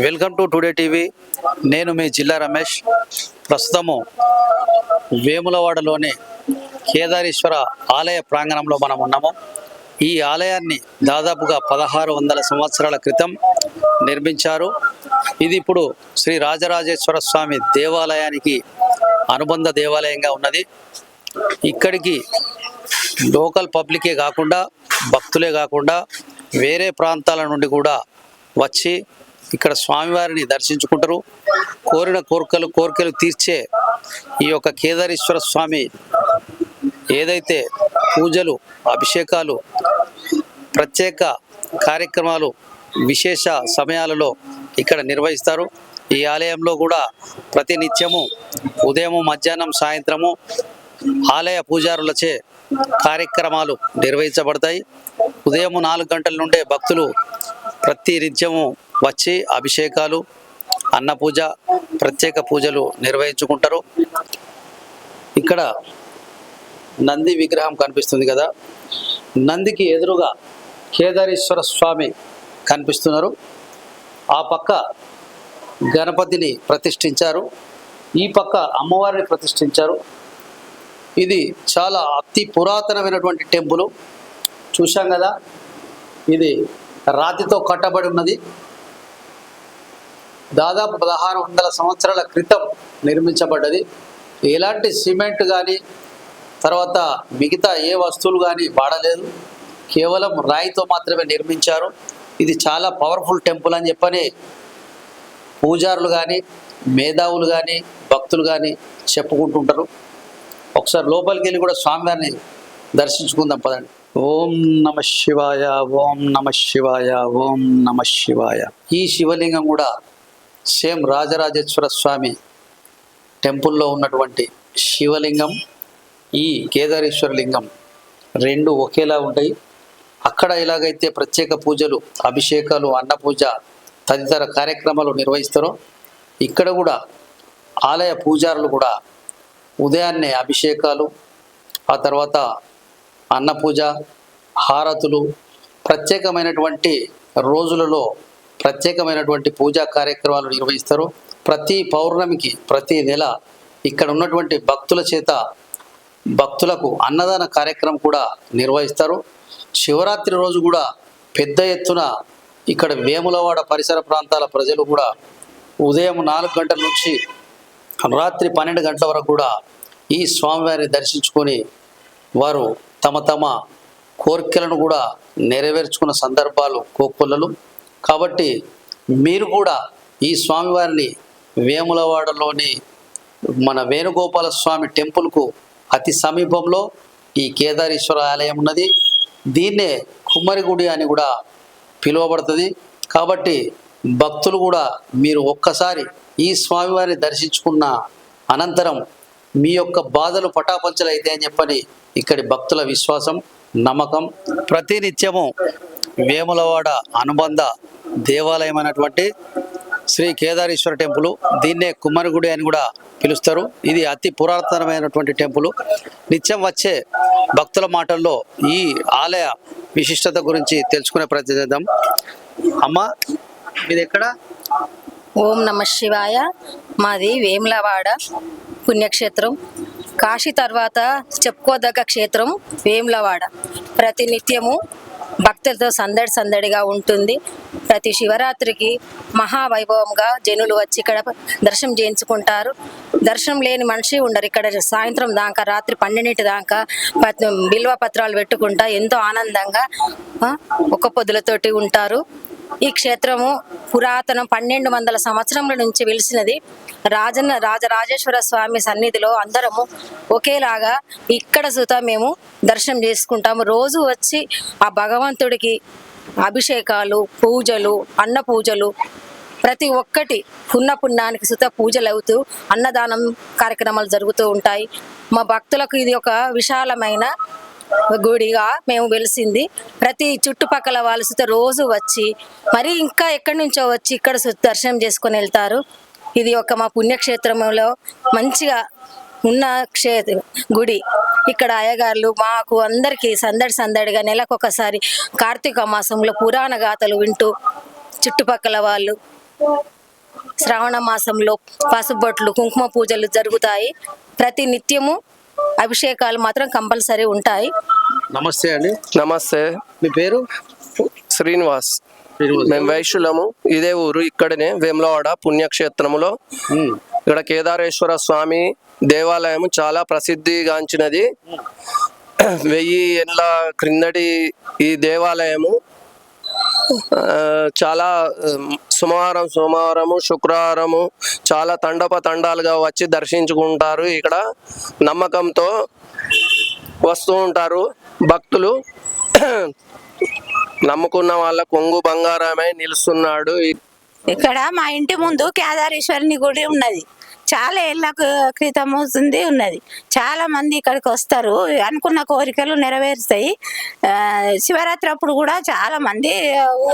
Welcome to today TV. నేను మీ జిల్లా రమేష్. ప్రస్తుతము వేములవాడలోని కేదారేశ్వర ఆలయ ప్రాంగణంలో మనం ఉన్నాము. ఈ ఆలయాన్ని దాదాపుగా పదహారు వందల సంవత్సరాల క్రితం నిర్మించారు. ఇది ఇప్పుడు శ్రీ రాజరాజేశ్వర స్వామి దేవాలయానికి అనుబంధ దేవాలయంగా ఉన్నది. ఇక్కడికి లోకల్ పబ్లికే కాకుండా భక్తులే కాకుండా వేరే ప్రాంతాల నుండి కూడా వచ్చి ఇక్కడ స్వామివారిని దర్శించుకుంటారు. కోరిన కోరికలు కోరికలు తీర్చే ఈ యొక్క కేదారేశ్వర స్వామి ఏదైతే పూజలు అభిషేకాలు ప్రత్యేక కార్యక్రమాలు విశేష సమయాలలో ఇక్కడ నిర్వహిస్తారు. ఈ ఆలయంలో కూడా ప్రతి నిత్యము ఉదయము మధ్యాహ్నం సాయంత్రము ఆలయ పూజారులచే కార్యక్రమాలు నిర్వహించబడతాయి. ఉదయం నాలుగు గంటల నుండే భక్తులు ప్రతి నిత్యము వచ్చి అభిషేకాలు అన్నపూజ ప్రత్యేక పూజలు నిర్వహించుకుంటారు. ఇక్కడ నంది విగ్రహం కనిపిస్తుంది కదా. నందికి ఎదురుగా కేదారేశ్వర స్వామి కనిపిస్తున్నారు. ఆ పక్క గణపతిని ప్రతిష్ఠించారు. ఈ పక్క అమ్మవారిని ప్రతిష్ఠించారు. ఇది చాలా అతి పురాతనమైనటువంటి టెంపుల్. చూశాం కదా. ఇది రాతితో కట్టబడి ఉన్నది. దాదాపు పదహారు వందల సంవత్సరాల క్రితం నిర్మించబడ్డది. ఎలాంటి సిమెంట్ కానీ తర్వాత మిగతా ఏ వస్తువులు కానీ వాడలేదు. కేవలం రాయితో మాత్రమే నిర్మించారు. ఇది చాలా పవర్ఫుల్ టెంపుల్ అని చెప్పని పూజారులు కానీ మేధావులు కానీ భక్తులు కానీ చెప్పుకుంటుంటారు. ఒకసారి లోపలికి వెళ్ళి కూడా స్వామివారిని దర్శించుకుందాం పదండి. ఓం నమ శివాయ ఓం నమ శివాయ ఓం నమ శివాయ. ఈ శివలింగం కూడా సేమ్ రాజరాజేశ్వర స్వామి టెంపుల్లో ఉన్నటువంటి శివలింగం ఈ కేదారేశ్వర లింగం రెండు ఒకేలా ఉంటాయి. అక్కడ ఎలాగైతే ప్రత్యేక పూజలు అభిషేకాలు అన్నపూజ తదితర కార్యక్రమాలు నిర్వహిస్తారో ఇక్కడ కూడా ఆలయ పూజారులు కూడా ఉదయాన్నే అభిషేకాలు ఆ తర్వాత అన్నపూజ హారతులు ప్రత్యేకమైనటువంటి రోజులలో ప్రత్యేకమైనటువంటి పూజా కార్యక్రమాలు నిర్వహిస్తారు. ప్రతి పౌర్ణమికి ప్రతి నెల ఇక్కడ ఉన్నటువంటి భక్తుల చేత భక్తులకు అన్నదాన కార్యక్రమం కూడా నిర్వహిస్తారు. శివరాత్రి రోజు కూడా పెద్ద ఎత్తున ఇక్కడ వేములవాడ పరిసర ప్రాంతాల ప్రజలు కూడా ఉదయం నాలుగు గంటల నుంచి రాత్రి పన్నెండు గంటల వరకు కూడా ఈ స్వామివారిని దర్శించుకొని వారు తమ తమ కోరికలను కూడా నెరవేర్చుకున్న సందర్భాలు కోకొల్లలు. కాబట్టి మీరు కూడా ఈ స్వామివారిని వేములవాడలోని మన వేణుగోపాల స్వామి టెంపుల్కు అతి సమీపంలో ఈ కేదారేశ్వర ఆలయం ఉన్నది. దీన్నే కుమ్మరిగుడి అని కూడా పిలువబడుతుంది. కాబట్టి భక్తులు కూడా మీరు ఒక్కసారి ఈ స్వామివారిని దర్శించుకున్న అనంతరం మీ యొక్క బాధలు పటాపంచలు అయితే అని చెప్పని ఇక్కడి భక్తుల విశ్వాసం నమ్మకం ప్రతినిత్యము వేములవాడ అనుబంధ దేవాలయం అయినటువంటి శ్రీ కేదారేశ్వర టెంపుల్ దీన్నే కుమ్మరిగుడి అని కూడా పిలుస్తారు. ఇది అతి పురాతనమైనటువంటి టెంపుల్. నిత్యం వచ్చే భక్తుల మాటల్లో ఈ ఆలయ విశిష్టత గురించి తెలుసుకునే ప్రయత్నం చేద్దాం. అమ్మ మీది ఎక్కడ? ఓం నమ శివాయ. మాది వేములవాడ. పుణ్యక్షేత్రం కాశీ తర్వాత చెప్పుకోదగ్గ క్షేత్రం వేములవాడ. ప్రతి నిత్యము భక్తులతో సందడి సందడిగా ఉంటుంది. ప్రతి శివరాత్రికి మహావైభవంగా జనులు వచ్చి ఇక్కడ దర్శనం చేయించుకుంటారు. దర్శనం లేని మనిషి ఉండరు. ఇక్కడ సాయంత్రం దాకా రాత్రి పన్నెండింటి దాకా బిల్వ పత్రాలు పెట్టుకుంటా ఎంతో ఆనందంగా ఒక్క పొద్దులతోటి ఉంటారు. ఈ క్షేత్రము పురాతనం పన్నెండు వందల సంవత్సరముల నుంచి వెలిసినది. రాజన్న రాజరాజేశ్వర స్వామి సన్నిధిలో అందరము ఒకేలాగా ఇక్కడ సుత మేము దర్శనం చేసుకుంటాము. రోజు వచ్చి ఆ భగవంతుడికి అభిషేకాలు పూజలు అన్న పూజలు ప్రతి ఒక్కటి పున్న పుణ్యానికి సుత పూజలు అవుతూ అన్నదానం కార్యక్రమాలు జరుగుతూ ఉంటాయి. మా భక్తులకు ఇది ఒక విశాలమైన గుడిగా మేము వెలిసింది. ప్రతి చుట్టుపక్కల వాళ్ళు రోజు వచ్చి మరి ఇంకా ఎక్కడి నుంచో వచ్చి ఇక్కడ దర్శనం చేసుకొని వెళ్తారు. ఇది ఒక మా పుణ్యక్షేత్రంలో మంచిగా ఉన్న క్షేత్ర గుడి. ఇక్కడ అయ్యగారులు మాకు అందరికీ సందడి సందడిగా నెలకొకసారి కార్తీక మాసంలో పురాణ గాథలు వింటూ చుట్టుపక్కల వాళ్ళు శ్రావణ మాసంలో పసుబొట్లు కుంకుమ పూజలు జరుగుతాయి. ప్రతి నిత్యము అభిషేకాలు మాత్రం కంపల్సరీ ఉంటాయి. నమస్తే అండి. నమస్తే. మీ పేరు? శ్రీనివాస్. మేము వైశ్యులము ఇదే ఊరు ఇక్కడనే వేములవాడ పుణ్యక్షేత్రములో. ఇక్కడ కేదారేశ్వర స్వామి దేవాలయం చాలా ప్రసిద్ధిగాంచినది. వెయ్యి ఏళ్ళ క్రిందటి ఈ దేవాలయము చాలా సోమవారం సోమవారము శుక్రవారము చాలా తండప తండాలుగా వచ్చి దర్శించుకుంటారు. ఇక్కడ నమ్మకంతో వస్తూ ఉంటారు భక్తులు. నమ్ముకున్న వాళ్ళ కొంగు బంగారమై నిలుస్తున్నాడు. ఇక్కడ మా ఇంటి ముందు కేదారేశ్వరుని గుడి ఉన్నది. చాలా ఏళ్ళ క్రితం అవుతుంది ఉన్నది. చాలా మంది ఇక్కడికి వస్తారు. అనుకున్న కోరికలు నెరవేరుస్తాయి. శివరాత్రి అప్పుడు కూడా చాలా మంది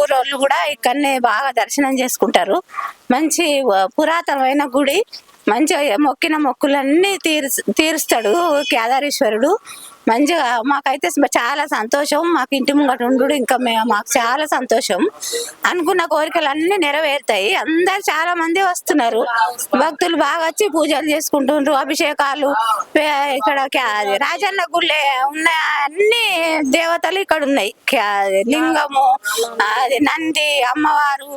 ఊరోళ్ళు కూడా ఇక్కడనే బాగా దర్శనం చేసుకుంటారు. మంచి పురాతనమైన గుడి. మంచిగా మొక్కిన మొక్కులన్నీ తీరు తీరుస్తాడు కేదారేశ్వరుడు. మంచిగా మాకైతే చాలా సంతోషం. మాకు ఇంటి ముంగట ఉండు ఇంకా మేము మాకు చాలా సంతోషం. అనుకున్న కోరికలు అన్ని నెరవేరుతాయి. అందరు చాలా మంది వస్తున్నారు. భక్తులు బాగా వచ్చి పూజలు చేసుకుంటుండ్రు అభిషేకాలు ఇక్కడ రాజన్న గుళ్ళే ఉన్న అన్ని దేవతలు ఇక్కడ ఉన్నాయి. లింగము అది నంది అమ్మవారు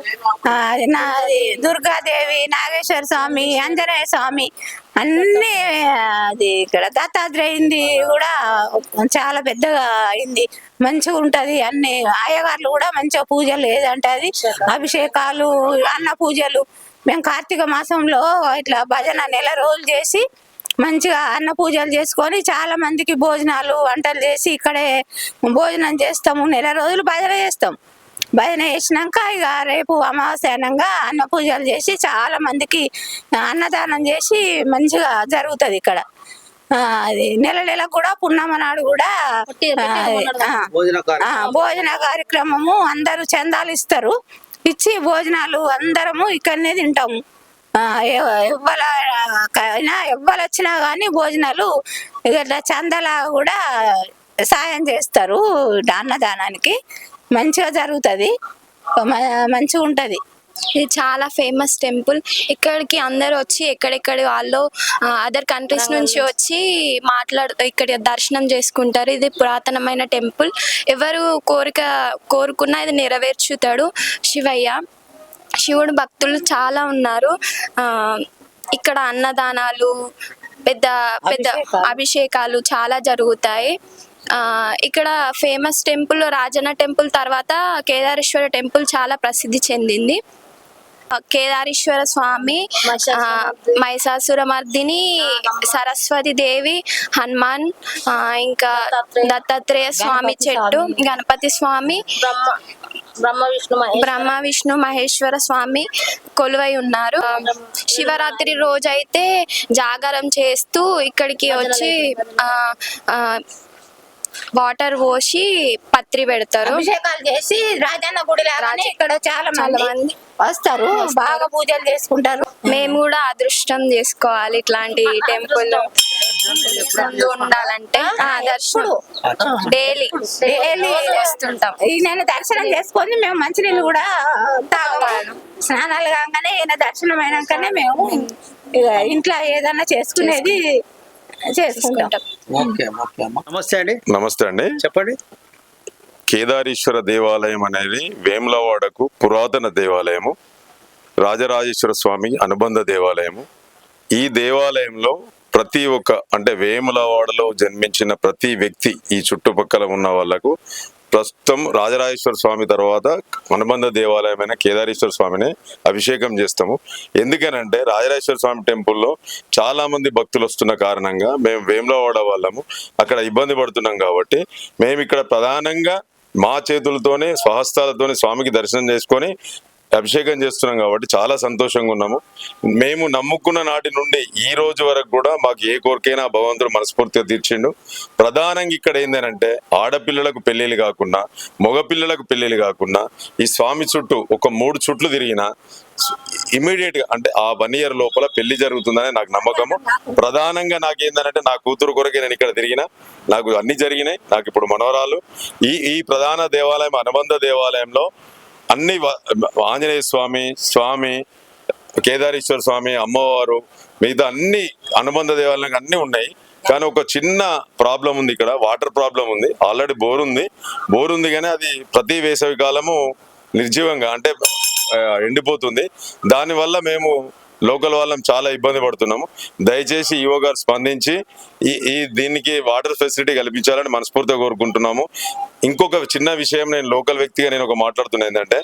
అది అది దుర్గాదేవి నాగేశ్వర స్వామి ఆంజనేయ స్వామి అన్ని అది ఇక్కడ దత్తాత్రేయింది కూడా చాలా పెద్దగా అయింది. మంచిగా ఉంటది అన్ని. అయ్యగారులు కూడా మంచిగా పూజలు ఏదంటే అది అభిషేకాలు అన్న పూజలు. మేము కార్తీక మాసంలో ఇట్లా భజన నెల రోజులు చేసి మంచిగా అన్న పూజలు చేసుకొని చాలా మందికి భోజనాలు వంటలు చేసి ఇక్కడే భోజనం చేస్తాము. నెల రోజులు భజన చేస్తాం. భజన చేసినాక ఇక రేపు అమావాస్యానంగా అన్న పూజలు చేసి చాలా మందికి అన్నదానం చేసి మంచిగా జరుగుతుంది ఇక్కడ. అది నెల నెల కూడా పున్నమ నాడు కూడా భోజన కార్యక్రమము అందరూ చందాలు ఇస్తారు. ఇచ్చి భోజనాలు అందరము ఇక్కడనే తింటాము. ఆ, ఎవ్వల అయినా ఎవ్వరు వచ్చినా కానీ భోజనాలు ఇట్లా చందలా కూడా సాయం చేస్తారు అన్నదానానికి. మంచిగా జరుగుతుంది. మంచిగా ఉంటది. ఇది చాలా ఫేమస్ టెంపుల్. ఇక్కడికి అందరూ వచ్చి ఎక్కడెక్కడి వాళ్ళు అదర్ కంట్రీస్ నుంచి వచ్చి మాట్లాడు ఇక్కడ దర్శనం చేసుకుంటారు. ఇది పురాతనమైన టెంపుల్. ఎవరు కోరిక కోరుకున్నా ఇది నెరవేర్చుతాడు శివయ్య. శివుడు భక్తులు చాలా ఉన్నారు. ఇక్కడ అన్నదానాలు పెద్ద పెద్ద అభిషేకాలు. చాలా జరుగుతాయి. ఇక్కడ ఫేమస్ టెంపుల్ రాజన్న టెంపుల్ తర్వాత కేదారేశ్వర టెంపుల్ చాలా ప్రసిద్ధి చెందింది. కేదారేశ్వర స్వామి మహిషాసురమర్దిని సరస్వతి దేవి హనుమాన్ ఇంకా దత్తాత్రేయ స్వామి చెట్టు గణపతి స్వామి బ్రహ్మ విష్ణు బ్రహ్మ విష్ణు మహేశ్వర స్వామి కొలువై ఉన్నారు. శివరాత్రి రోజైతే జాగారం చేస్తూ ఇక్కడికి వచ్చి వాటర్ పోసి పత్రి పెడతారు. అభిషేకాలు చేసి రాజన్న గుడి లాగానే ఇక్కడ చాలా మంది మంది వస్తారు. బాగా పూజలు చేసుకుంటారు. మేము కూడా అదృష్టం చేసుకోవాలి ఇట్లాంటి టెంపుల్. ఉండాలంటే ఆ, దర్శనం. డైలీ. డైలీ. వస్తుంటాం. నేను దర్శనం చేసుకొని మేము మంచినీళ్ళు కూడా తాగము. స్నానాలు కాగానే దర్శనం అయినాకనే మేము ఇంట్లో ఏదైనా చేసుకునేది చేసుకుంటాం. Okay okay. అమ్మా నమస్తే అండి. నమస్తే అండి. చెప్పండి. కేదారేశ్వర దేవాలయం అనేది వేములవాడకు పురాతన దేవాలయము రాజరాజేశ్వర స్వామి అనుబంధ దేవాలయము. ఈ దేవాలయంలో ప్రతి ఒక్క అంటే వేములవాడలో జన్మించిన ప్రతి వ్యక్తి ఈ చుట్టుపక్కల ఉన్న వాళ్ళకు ప్రస్తుతం రాజరాజేశ్వర స్వామి తర్వాత అనుబంధ దేవాలయమైన కేదారేశ్వర స్వామిని అభిషేకం చేస్తాము. ఎందుకనంటే రాజరాజేశ్వర స్వామి టెంపుల్లో చాలా మంది భక్తులు వస్తున్న కారణంగా మేము వేములవాడ వాళ్ళము. అక్కడ ఇబ్బంది పడుతున్నాం కాబట్టి మేము ఇక్కడ ప్రధానంగా మా చేతులతోనే స్వహస్తాలతోనే స్వామికి దర్శనం చేసుకొని అభిషేకం చేస్తున్నాం కాబట్టి చాలా సంతోషంగా ఉన్నాము. మేము నమ్ముకున్న నాటి నుండి ఈ రోజు వరకు కూడా మాకు ఏ కోరికైనా భగవంతుడు మనస్ఫూర్తిగా తీర్చిండు. ప్రధానంగా ఇక్కడ ఏంటంటే ఆడపిల్లలకు పెళ్ళిళ్ళు కాకుండా మగపిల్లలకు పెళ్ళిళ్ళు కాకుండా ఈ స్వామి చుట్టూ ఒక మూడు చుట్లు తిరిగిన ఇమీడియట్గా అంటే ఆ వన్ ఇయర్ లోపల పెళ్ళి జరుగుతుందని నాకు నమ్మకము. ప్రధానంగా నాకేందనంటే నా కూతురు కొరకే నేను ఇక్కడ తిరిగిన నాకు అన్ని జరిగినాయి నాకు ఇప్పుడు మనవరాలు. ఈ ఈ ప్రధాన దేవాలయం అనుబంధ దేవాలయంలో అన్ని ఆంజనేయ స్వామి స్వామి కేదారేశ్వర స్వామి అమ్మవారు మిగతా అన్ని అనుబంధ దేవాలయాలకు అన్ని ఉన్నాయి. కానీ ఒక చిన్న ప్రాబ్లం ఉంది ఇక్కడ వాటర్ ప్రాబ్లం ఉంది. ఆల్రెడీ బోర్ ఉంది. బోర్ ఉంది కానీ అది ప్రతి వేసవి కాలము నిర్జీవంగా అంటే ఎండిపోతుంది. దానివల్ల మేము లోకల్ వాళ్ళం చాలా ఇబ్బంది పడుతున్నాము. దయచేసి ఈవో గారు స్పందించి ఈ ఈ దీనికి వాటర్ ఫెసిలిటీ కల్పించాలని మనస్ఫూర్తిగా కోరుకుంటున్నాము. ఇంకొక చిన్న విషయం నేను లోకల్ వ్యక్తిగా నేను ఒక మాట్లాడుతున్నా ఏంటంటే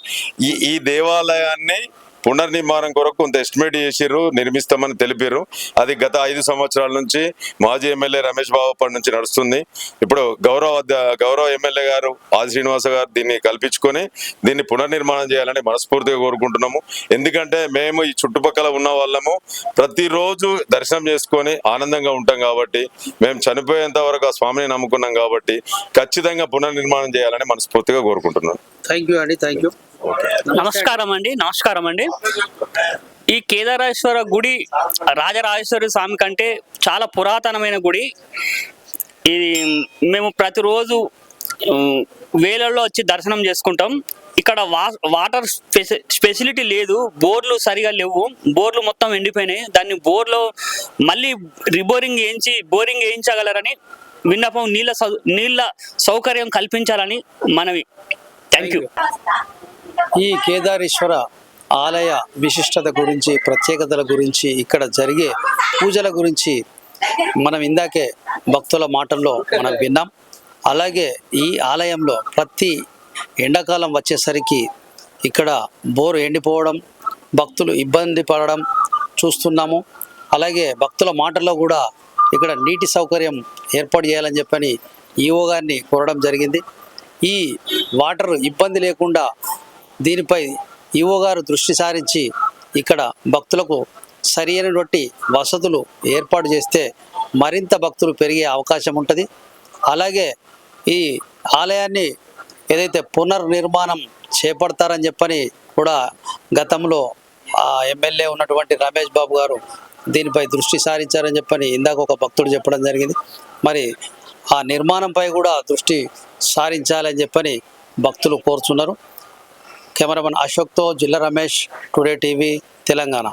ఈ ఈ దేవాలయాన్ని పునర్నిర్మాణం కొరకు కొంత ఎస్టిమేట్ చేసిర్రు నిర్మిస్తామని తెలిపారు అది గత ఐదు సంవత్సరాల నుంచి మాజీ ఎమ్మెల్యే రమేష్ బాబు అప్పటి నుంచి నడుస్తుంది. ఇప్పుడు గౌరవ గౌరవ ఎమ్మెల్యే గారు ఆది శ్రీనివాస గారు దీన్ని కల్పించుకొని దీన్ని పునర్నిర్మాణం చేయాలని మనస్ఫూర్తిగా కోరుకుంటున్నాము. ఎందుకంటే మేము ఈ చుట్టుపక్కల ఉన్న వాళ్ళము ప్రతిరోజు దర్శనం చేసుకొని ఆనందంగా ఉంటాం కాబట్టి మేము చనిపోయేంత వరకు ఆ స్వామిని నమ్ముకున్నాం కాబట్టి ఖచ్చితంగా పునర్నిర్మాణం చేయాలని మనస్ఫూర్తిగా కోరుకుంటున్నాను. థ్యాంక్ యూ అండి థ్యాంక్ యూ నమస్కారం అండి నమస్కారం అండి ఈ కేదారేశ్వర గుడి రాజరాజేశ్వరి స్వామి కంటే చాలా పురాతనమైన గుడి. ఇది మేము ప్రతిరోజు వేలల్లో వచ్చి దర్శనం చేసుకుంటాం. ఇక్కడ వా వాటర్ ఫెసి ఫెసిలిటీ లేదు. బోర్లు సరిగా లేవు. బోర్లు మొత్తం ఎండిపోయినాయి. దాన్ని బోర్లో మళ్ళీ రిబోరింగ్ వేయించి బోరింగ్ వేయించగలరని విన్నపం నీళ్ళ సౌ నీళ్ళ సౌకర్యం కల్పించాలని మనవి థ్యాంక్ యూ ఈ కేదారేశ్వర ఆలయ విశిష్టత గురించి ప్రత్యేకతల గురించి ఇక్కడ జరిగే పూజల గురించి మనం ఇందాకే భక్తుల మాటల్లో మనం విన్నాం. అలాగే ఈ ఆలయంలో ప్రతి ఎండాకాలం వచ్చేసరికి ఇక్కడ బోరు ఎండిపోవడం భక్తులు ఇబ్బంది పడడం చూస్తున్నాము. అలాగే భక్తుల మాటల్లో కూడా ఇక్కడ నీటి సౌకర్యం ఏర్పాటు చేయాలని చెప్పని ఈఓ గారిని కోరడం జరిగింది. ఈ వాటర్ ఇబ్బంది లేకుండా దీనిపై ఈఓ గారు దృష్టి సారించి ఇక్కడ భక్తులకు సరి అయినటువంటి వసతులు ఏర్పాటు చేస్తే మరింత భక్తులు పెరిగే అవకాశం ఉంటుంది. అలాగే ఈ ఆలయాన్ని ఏదైతే పునర్నిర్మాణం చేపడతారని చెప్పని కూడా గతంలో ఎమ్మెల్యే ఉన్నటువంటి రమేష్ బాబు గారు దీనిపై దృష్టి సారించారని చెప్పని ఇందాక ఒక భక్తుడు చెప్పడం జరిగింది. మరి ఆ నిర్మాణంపై కూడా దృష్టి సారించాలని చెప్పని భక్తులు కోరుచున్నారు. కెమెరామెన్ అశోక్తో జిల్లా రమేష్ టుడే టీవీ తెలంగాణ.